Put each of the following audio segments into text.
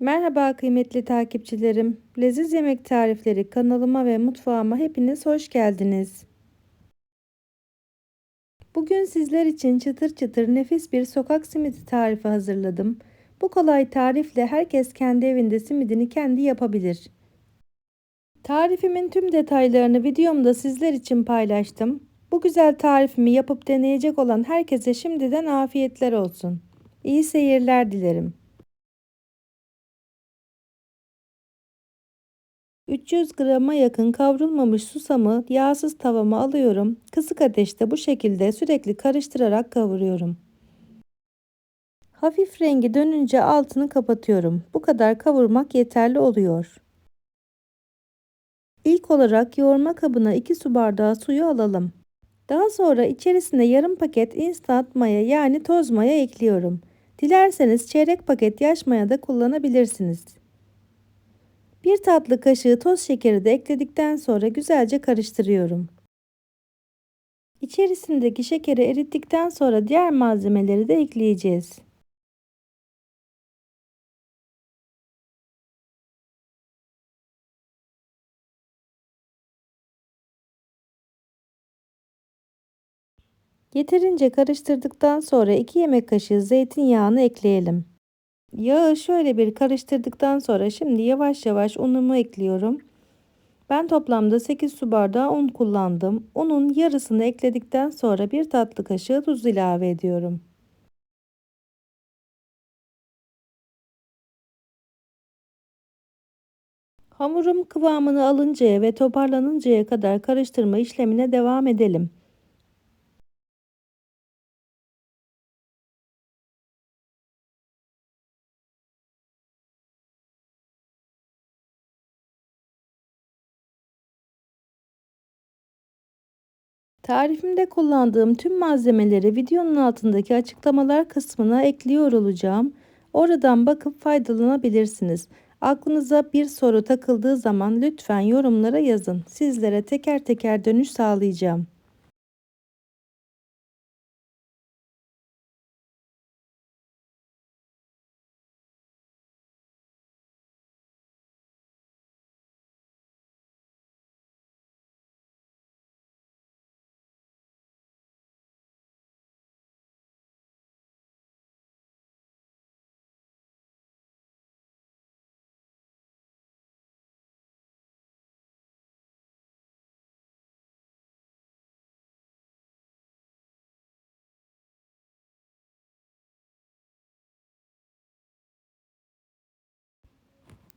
Merhaba kıymetli takipçilerim. Leziz Yemek Tarifleri kanalıma ve mutfağıma hepiniz hoş geldiniz. Bugün sizler için çıtır çıtır nefis bir sokak simidi tarifi hazırladım. Bu kolay tarifle herkes kendi evinde simidini kendi yapabilir. Tarifimin tüm detaylarını videomda sizler için paylaştım. Bu güzel tarifimi yapıp deneyecek olan herkese şimdiden afiyetler olsun. İyi seyirler dilerim. 300 grama yakın kavrulmamış susamı yağsız tavama alıyorum. Kısık ateşte bu şekilde sürekli karıştırarak kavuruyorum. Hafif rengi dönünce altını kapatıyorum. Bu kadar kavurmak yeterli oluyor. İlk olarak yoğurma kabına 2 su bardağı suyu alalım. Daha sonra içerisine yarım paket instant maya yani toz maya ekliyorum. Dilerseniz çeyrek paket yaş maya da kullanabilirsiniz. Bir tatlı kaşığı toz şekeri de ekledikten sonra güzelce karıştırıyorum. İçerisindeki şekeri erittikten sonra diğer malzemeleri de ekleyeceğiz. Yeterince karıştırdıktan sonra 2 yemek kaşığı zeytinyağını ekleyelim. Yağı şöyle bir karıştırdıktan sonra şimdi yavaş yavaş unumu ekliyorum. Ben toplamda 8 su bardağı un kullandım. Unun yarısını ekledikten sonra bir tatlı kaşığı tuz ilave ediyorum. Hamurum kıvamını alıncaya ve toparlanıncaya kadar karıştırma işlemine devam edelim. Tarifimde kullandığım tüm malzemeleri videonun altındaki açıklamalar kısmına ekliyor olacağım. Oradan bakıp faydalanabilirsiniz. Aklınıza bir soru takıldığı zaman lütfen yorumlara yazın. Sizlere teker teker dönüş sağlayacağım.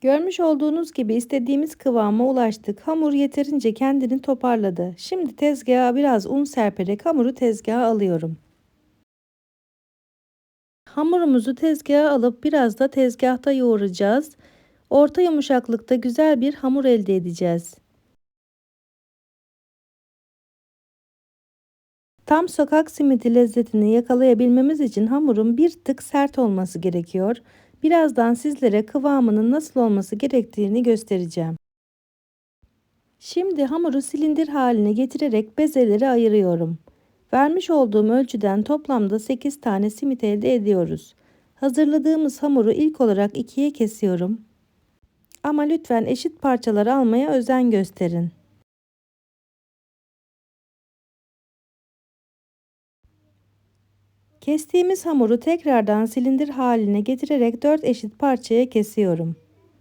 Görmüş olduğunuz gibi istediğimiz kıvama ulaştık. Hamur yeterince kendini toparladı. Şimdi tezgaha biraz un serperek hamuru tezgaha alıyorum. Hamurumuzu tezgaha alıp biraz da tezgahta yoğuracağız. Orta yumuşaklıkta güzel bir hamur elde edeceğiz. Tam sokak simidi lezzetini yakalayabilmemiz için hamurun bir tık sert olması gerekiyor. Birazdan sizlere kıvamının nasıl olması gerektiğini göstereceğim. Şimdi hamuru silindir haline getirerek bezeleri ayırıyorum. Vermiş olduğum ölçüden toplamda 8 tane simit elde ediyoruz. Hazırladığımız hamuru ilk olarak ikiye kesiyorum. Ama lütfen eşit parçalar almaya özen gösterin. Kestiğimiz hamuru tekrardan silindir haline getirerek 4 eşit parçaya kesiyorum.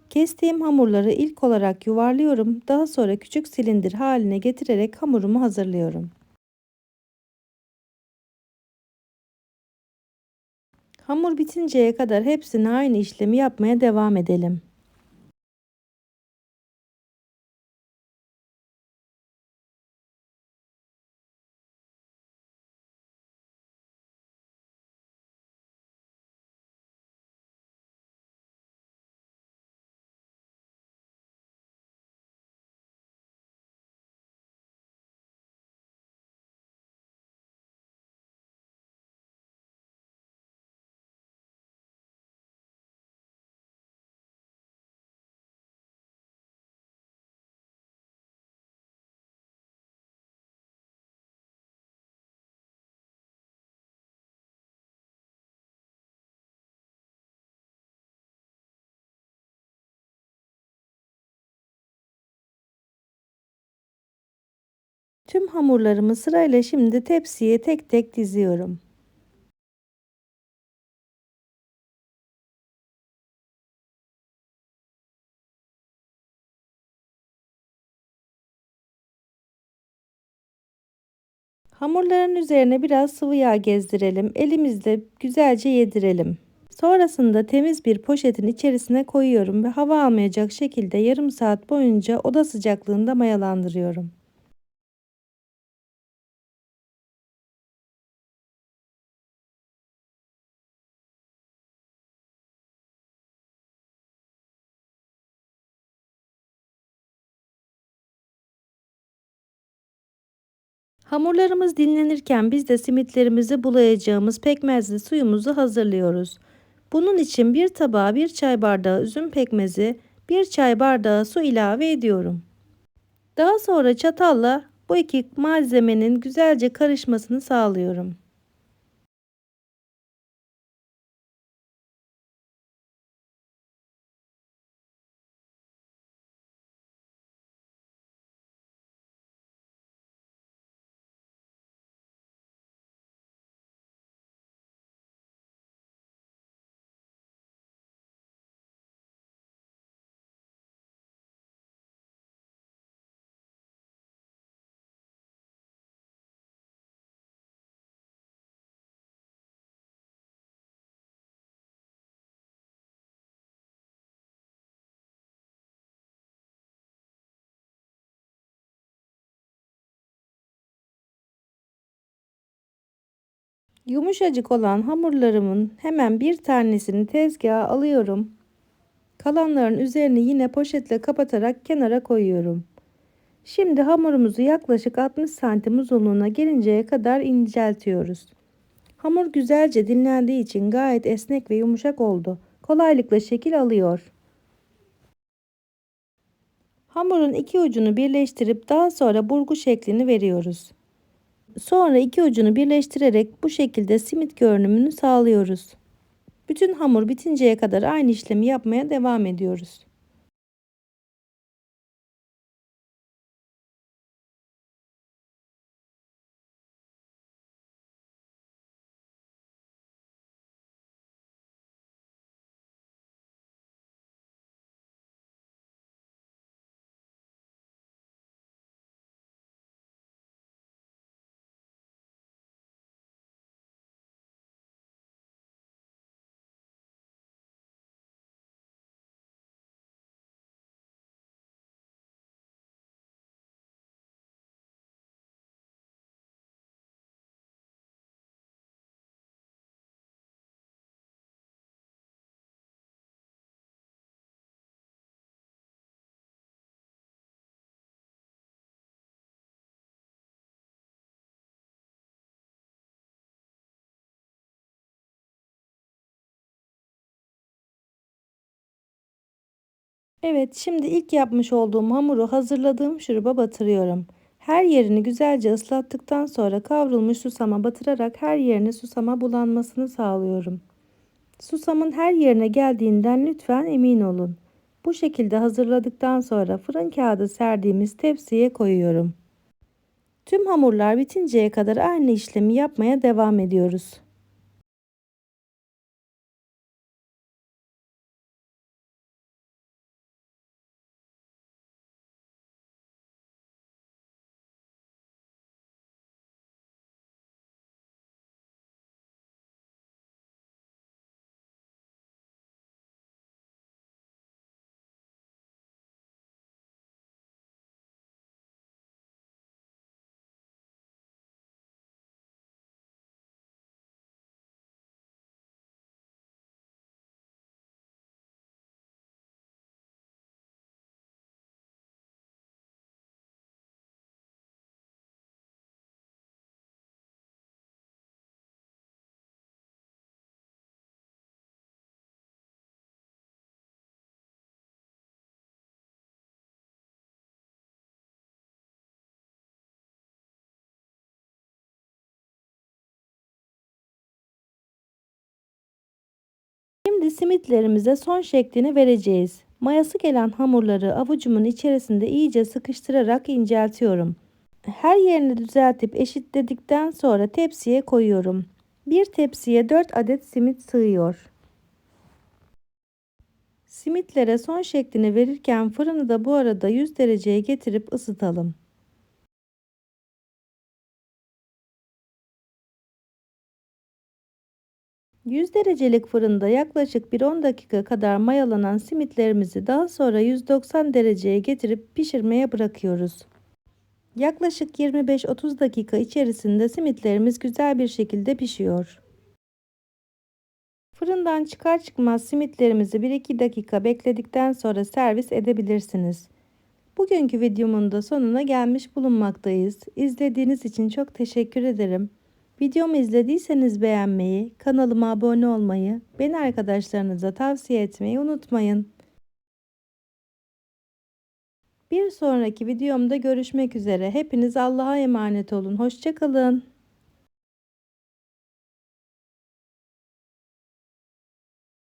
Kestiğim hamurları ilk olarak yuvarlıyorum. Daha sonra küçük silindir haline getirerek hamurumu hazırlıyorum. Hamur bitinceye kadar hepsine aynı işlemi yapmaya devam edelim. Tüm hamurlarımı sırayla şimdi tepsiye tek tek diziyorum. Hamurların üzerine biraz sıvı yağ gezdirelim. Elimizle güzelce yedirelim. Sonrasında temiz bir poşetin içerisine koyuyorum ve hava almayacak şekilde yarım saat boyunca oda sıcaklığında mayalandırıyorum. Hamurlarımız dinlenirken biz de simitlerimizi bulayacağımız pekmezli suyumuzu hazırlıyoruz. Bunun için bir tabağa bir çay bardağı üzüm pekmezi, bir çay bardağı su ilave ediyorum. Daha sonra çatalla bu iki malzemenin güzelce karışmasını sağlıyorum. Yumuşacık olan hamurlarımın hemen bir tanesini tezgaha alıyorum. Kalanların üzerini yine poşetle kapatarak kenara koyuyorum. Şimdi hamurumuzu yaklaşık 60 santim uzunluğuna gelinceye kadar inceltiyoruz. Hamur güzelce dinlendiği için gayet esnek ve yumuşak oldu. Kolaylıkla şekil alıyor. Hamurun iki ucunu birleştirip daha sonra burgu şeklini veriyoruz. Sonra iki ucunu birleştirerek bu şekilde simit görünümünü sağlıyoruz. Bütün hamur bitinceye kadar aynı işlemi yapmaya devam ediyoruz. Evet, şimdi ilk yapmış olduğum hamuru hazırladığım şuruba batırıyorum. Her yerini güzelce ıslattıktan sonra kavrulmuş susama batırarak her yerine susama bulanmasını sağlıyorum. Susamın her yerine geldiğinden lütfen emin olun. Bu şekilde hazırladıktan sonra fırın kağıdı serdiğimiz tepsiye koyuyorum. Tüm hamurlar bitinceye kadar aynı işlemi yapmaya devam ediyoruz. Şimdi simitlerimize son şeklini vereceğiz. Mayası gelen hamurları avucumun içerisinde iyice sıkıştırarak inceltiyorum. Her yerini düzeltip eşitledikten sonra tepsiye koyuyorum. Bir tepsiye 4 adet simit sığıyor. Simitlere son şeklini verirken fırını da bu arada 100 dereceye getirip ısıtalım. ...100 derecelik fırında yaklaşık bir 10 dakika kadar mayalanan simitlerimizi daha sonra 190 dereceye getirip pişirmeye bırakıyoruz. Yaklaşık 25-30 dakika içerisinde simitlerimiz güzel bir şekilde pişiyor. Fırından çıkar çıkmaz simitlerimizi 1-2 dakika bekledikten sonra servis edebilirsiniz. Bugünkü videomun da sonuna gelmiş bulunmaktayız. İzlediğiniz için çok teşekkür ederim. Videomu izlediyseniz beğenmeyi, kanalıma abone olmayı, beni arkadaşlarınıza tavsiye etmeyi unutmayın. Bir sonraki videomda görüşmek üzere. Hepiniz Allah'a emanet olun. Hoşçakalın.